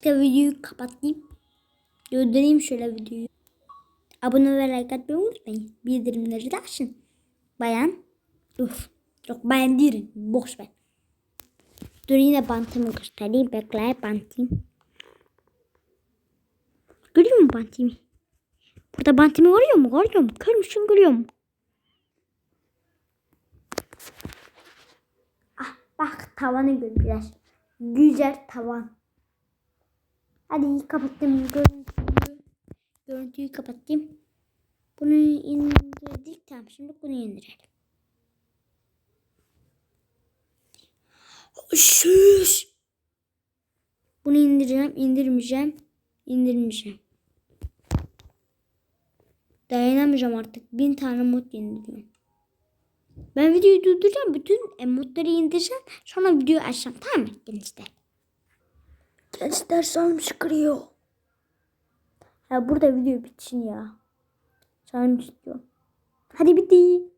İşte videoyu kapatayım. Döndüreyim şöyle videoyu. Abone ve like atmayı unutmayın. Bildirimleri de açın. Bayan. Dur. Yok bayan değilim. Boş ver. Dur yine bantımı göstereyim. Bekle bantım. Görüyor musun bantımı? Burada bantımı görüyor mu? Görüyor mu? Kör müsün görüyor mu? Ah bak tavanı gör biraz. Güzel tavan. Hadi kapattım görüntüyü. Görüntüyü kapattım. Bunu indirdik. Tamam şimdi bunu indirelim. Şuş. Bunu indireceğim, indirmeyeceğim, indirmeyeceğim. Dayanamayacağım artık. Bin tane mod indiriyorum. Ben videoyu durduracağım. Bütün e, modları indireceğim. Sonra videoyu açacağım. Tamam mı gençler? Gençler canım sıkılıyor. Ya burada video bitsin ya. Canım istiyor. Hadi bitti.